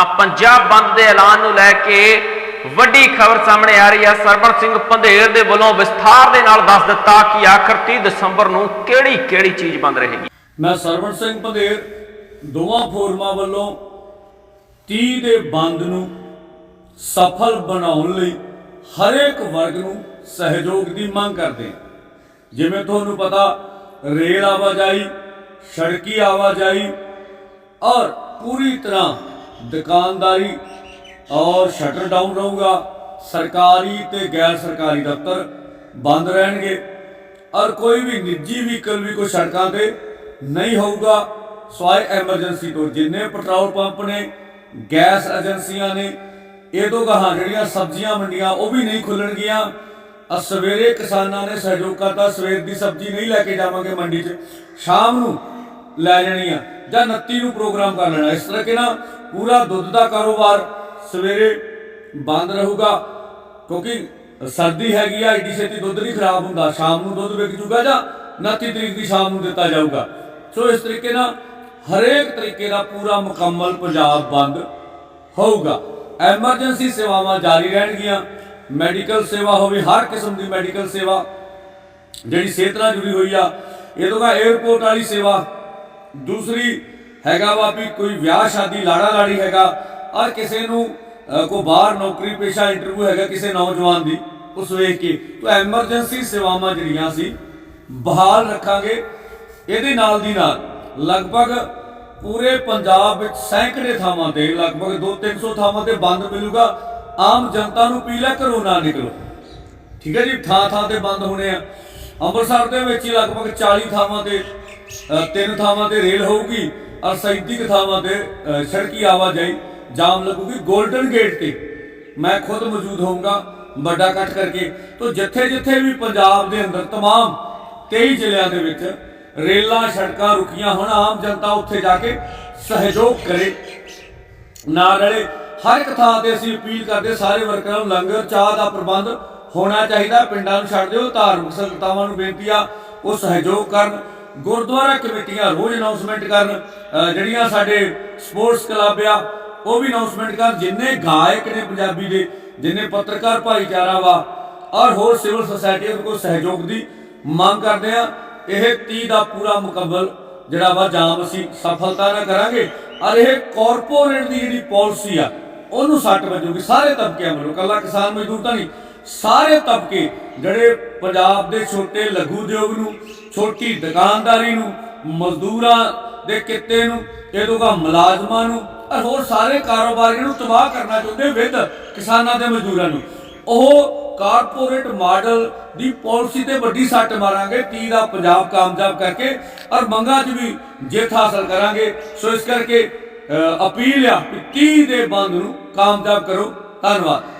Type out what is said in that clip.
ਤਾਂ ਪੰਜਾਬ ਬੰਦ ਦੇ ਐਲਾਨ ਨੂੰ ਲੈ ਕੇ ਵੱਡੀ ਖਬਰ ਸਾਹਮਣੇ ਆ ਰਹੀ ਹੈ। ਸਰਵਣ ਸਿੰਘ ਪੰਧੇਰ ਦੇ ਵੱਲੋਂ ਵਿਸਥਾਰ ਦੇ ਨਾਲ ਦੱਸ ਦਿੱਤਾ ਕਿ ਆਖਰ 30 ਦਸੰਬਰ ਨੂੰ ਕਿਹੜੀ ਕਿਹੜੀ ਚੀਜ਼ ਬੰਦ ਰਹੇਗੀ। ਮੈਂ ਸਰਵਣ ਸਿੰਘ ਪੰਧੇਰ ਦੋਵਾਂ ਫੋਰਮਾਂ ਵੱਲੋਂ 30 ਦੇ ਬੰਦ ਨੂੰ ਸਫਲ ਬਣਾਉਣ ਲਈ ਹਰੇਕ ਵਰਗ ਨੂੰ ਸਹਿਯੋਗ ਦੀ ਮੰਗ ਕਰਦੇ ਜਿਵੇਂ ਤੁਹਾਨੂੰ ਪਤਾ, ਰੇਲ ਆਵਾਜਾਈ, ਸੜਕੀ ਆਵਾਜਾਈ ਔਰ ਪੂਰੀ ਤਰ੍ਹਾਂ ਦੁਕਾਨਦਾਰੀ ਔਰ ਸ਼ਟਰ ਡਾਊਨ ਰਹੂਗਾ। ਸਰਕਾਰੀ ਤੇ ਗੈਰ ਸਰਕਾਰੀ ਦਫ਼ਤਰ ਬੰਦ ਰਹਿਣਗੇ। ਔਰ ਕੋਈ ਵੀ ਨਿੱਜੀ ਵਹੀਕਲ ਵੀ ਕੋਈ ਸੜਕਾਂ ਤੇ ਨਹੀਂ ਹੋਊਗਾ। ਸਵਾਏ ਐਮਰਜੈਂਸੀ ਤੋਂ ਜਿੰਨੇ ਪੈਟਰੋਲ ਪੰਪ ਨੇ, ਗੈਸ ਏਜੰਸੀਆਂ ਨੇ, ਇਹ ਤੋਂ ਗਾਹਾਂ ਜਿਹੜੀਆਂ ਸਬਜ਼ੀਆਂ ਮੰਡੀਆਂ ਉਹ ਵੀ ਨਹੀਂ ਖੁੱਲਣਗੀਆਂ। ਆ ਸਵੇਰੇ ਕਿਸਾਨਾਂ ਨੇ ਸਹਿਯੋਗ ਕਰਤਾ, ਸਵੇਰ ਦੀ ਸਬਜ਼ੀ ਨਹੀਂ ਲੈ ਕੇ ਜਾਵਾਂਗੇ ਮੰਡੀ 'ਚ। ਸ਼ਾਮ ਨੂੰ ਲੈ ਜਾਣੀ ਆ ਜਾਂ 29 ਨੂੰ ਪ੍ਰੋਗਰਾਮ ਕਰ ਲੈਣਾ। ਇਸ ਤਰ੍ਹਾਂ ਕਿ ਨਾ ਪੂਰਾ ਦੁੱਧ ਦਾ ਕਾਰੋਬਾਰ ਸਵੇਰੇ ਬੰਦ ਰਹੂਗਾ, ਕਿਉਂਕਿ ਸਰਦੀ ਹੈਗੀ ਆ, ਏਡੀ ਛੇਤੀ ਦੁੱਧ ਨਹੀਂ ਖਰਾਬ ਹੁੰਦਾ। ਸ਼ਾਮ ਨੂੰ ਦੁੱਧ ਵਿਕ ਜੂਗਾ ਜਾਂ 29 ਤਰੀਕ ਦੀ ਸ਼ਾਮ ਨੂੰ ਦਿੱਤਾ ਜਾਊਗਾ। ਸੋ ਇਸ ਤਰੀਕੇ ਨਾਲ ਹਰੇਕ ਤਰੀਕੇ ਦਾ ਪੂਰਾ ਮੁਕੰਮਲ ਪੰਜਾਬ ਬੰਦ ਹੋਊਗਾ। ਐਮਰਜੈਂਸੀ ਸੇਵਾਵਾਂ ਜਾਰੀ ਰਹਿਣਗੀਆਂ। ਮੈਡੀਕਲ ਸੇਵਾ ਹੋਵੇ, ਹਰ ਕਿਸਮ ਦੀ ਮੈਡੀਕਲ ਸੇਵਾ ਜਿਹੜੀ ਸਿਹਤ ਨਾਲ ਜੁੜੀ ਹੋਈ ਆ। ਇਹ ਤੋਂ ਬਾਅਦ 에어ਪੋਰਟ ਵਾਲੀ ਸੇਵਾ। ਦੂਸਰੀ ਹੈਗਾ ਵਾ ਵੀ ਕੋਈ ਵਿਆਹ ਸ਼ਾਦੀ ਲਾੜਾ ਲਾੜੀ ਹੈਗਾ। ਔਰ ਕਿਸੇ ਨੂੰ ਅ, ਬਾਹਰ ਨੌਕਰੀ ਪੇਸ਼ਾ ਇੰਟਰਵਿਊ ਹੈਗਾ ਕਿਸੇ ਨੌਜਵਾਨ ਦੀ ਉਸ ਵੇਖ ਕੇ। ਤਾਂ ਐਮਰਜੈਂਸੀ ਸੇਵਾਵਾਂ ਜਿਹੜੀਆਂ ਸੀ ਬਹਾਲ ਰੱਖਾਂਗੇ ਇਹਦੇ ਨਾਲ ਦੀ ਨਾਲ। ਲਗਭਗ ਪੂਰੇ ਪੰਜਾਬ ਵਿੱਚ ਸੈਂਕੜੇ ਥਾਵਾਂ ਤੇ ਲਗਭਗ 2-300 ਥਾਵਾਂ ਤੇ ਬੰਦ ਮਿਲੂਗਾ। ਆਮ ਜਨਤਾ ਨੂੰ ਪੀਲਾ ਘਰੋਂ ਨਾ ਨਿਕਲੋ। ਠੀਕ ਹੈ ਜੀ? ਥਾਂ ਥਾਂ ਤੇ ਬੰਦ ਹੋਣੇ ਆ। ਅੰਮ੍ਰਿਤਸਰ ਦੇ ਵਿੱਚ ਹੀ ਲਗਭਗ 40 ਥਾਵਾਂ ਤੇ ਤਿੰਨ ਥਾਵਾਂ ਤੇ ਰੇਲ ਹੋਊਗੀ, ਔਰ ਸੈਂਤੀਕ ਥਾਵਾਂ ਤੇ ਸੜਕੀ ਆਵਾਜਾਈ ਜਾਮ ਲੱਗੂਗੀ 골ਡਨ ਗੇਟ ਤੇ। ਮੈਂ ਖੁਦ ਮੌਜੂਦ ਹੋਊਗਾ ਵੱਡਾ ਇਕੱਠ ਕਰਕੇ। ਤੋਂ ਜਿੱਥੇ ਜਿੱਥੇ ਵੀ ਪੰਜਾਬ ਦੇ ਅੰਦਰ तमाम 23 ਜ਼ਿਲ੍ਹਿਆਂ ਦੇ ਵਿੱਚ ਰੇਲਾਂ ਸੜਕਾਂ ਰੁਕੀਆਂ ਹੁਣ, ਆਮ ਜਨਤਾ ਉੱਥੇ ਜਾ ਕੇ ਸਹਿਯੋਗ ਕਰੇ। ਨਾ ਰਲੇ, ਹਰ ਇੱਕ ਥਾਂ ਤੇ ਅਸੀਂ ਅਪੀਲ ਕਰਦੇ ਸਾਰੇ ਵਰਕਰਾਂ ਨੂੰ ਲੰਗਰ, ਚਾਹ ਦਾ ਪ੍ਰਬੰਧ ਹੋਣਾ ਚਾਹੀਦਾ। ਪਿੰਡਾਂ ਨੂੰ ਛੱਡ ਦਿਓ, ਧਾਰਮਿਕ ਸੰਸਥਾਵਾਂ ਨੂੰ ਬੇਨਤੀ ਆ, ਉਹ ਸਹਿਯੋਗ ਕਰਨ। ਗੁਰਦੁਆਰਾ ਕਮੇਟੀਆਂ ਰੋਜ਼ ਅਨਾਉਂਸਮੈਂਟ ਕਰਨ ਜਿਹੜੀਆਂ ਸਾਡੇ ਸਪੋਰਟਸ ਕਲੱਬ ਆ, ਉਹ ਵੀ ਅਨਾਉਂਸਮੈਂਟ ਕਰਨ। ਜਿੰਨੇ ਗਾਇਕ ਨੇ ਪੰਜਾਬੀ ਦੇ, ਜਿੰਨੇ ਪੱਤਰਕਾਰ ਭਾਈਚਾਰਾ ਵਾ, ਔਰ ਹੋਰ ਸਿਵਲ ਸੁਸਾਇਟੀ ਨੂੰ ਕੋਈ ਸਹਿਯੋਗ ਦੀ ਮੰਗ ਕਰਦੇ ਆ, ਇਹ 30 ਦਾ ਪੂਰਾ ਮੁਕੰਮਲ ਜਿਹੜਾ ਵਾ ਜਾਮ ਅਸੀਂ ਸਫਲਤਾ ਨਾਲ ਕਰਾਂਗੇ। ਔਰ ਇਹ ਕਾਰਪੋਰੇਟ ਦੀ ਜਿਹੜੀ ਪਾਲਿਸੀ ਆ, ਉਹਨੂੰ ਸੱਟ ਵੱਜੂਗੀ। ਸਾਰੇ ਤਬਕਿਆਂ ਵੱਲੋਂ। ਕੱਲਾ ਕਿਸਾਨ ਮਜ਼ਦੂਰ ਤਾਂ ਨਹੀਂ। ਸਾਰੇ ਤਬਕੇ, ਜਿਹੜੇ ਪੰਜਾਬ ਦੇ ਛੋਟੇ ਲਘੂ ਉਦਯੋਗ ਨੂੰ, ਛੋਟੀ ਦੁਕਾਨਦਾਰੀ ਨੂੰ, ਮਜ਼ਦੂਰਾਂ ਦੇ ਕਿੱਤੇ ਨੂੰ ਇਹ ਤੋਂ ਮੁਲਾਜ਼ਮਾਂ ਨੂੰ, ਔਰ ਹੋਰ ਸਾਰੇ ਕਾਰੋਬਾਰੀਆਂ ਨੂੰ ਤਬਾਹ ਕਰਨਾ ਚਾਹੁੰਦੇ ਵਿਦ ਕਿਸਾਨਾਂ ਤੇ ਮਜ਼ਦੂਰਾਂ ਨੂੰ। ਉਹ ਕਾਰਪੋਰੇਟ ਮਾਡਲ ਦੀ ਪਾਲਿਸੀ ਤੇ ਵੱਡੀ ਸੱਟ ਮਾਰਾਂਗੇ 30 ਦਾ ਪੰਜਾਬ ਕਾਮਯਾਬ ਕਰਕੇ, ਔਰ ਮੰਗਾਂ 'ਚ ਵੀ ਜਿੱਤ ਹਾਸਲ ਕਰਾਂਗੇ। ਸੋ ਇਸ ਕਰਕੇ ਅਪੀਲ ਆ ਕਿ 30 ਦੇ ਬੰਦ ਨੂੰ ਕਾਮਯਾਬ ਕਰੋ। ਧੰਨਵਾਦ।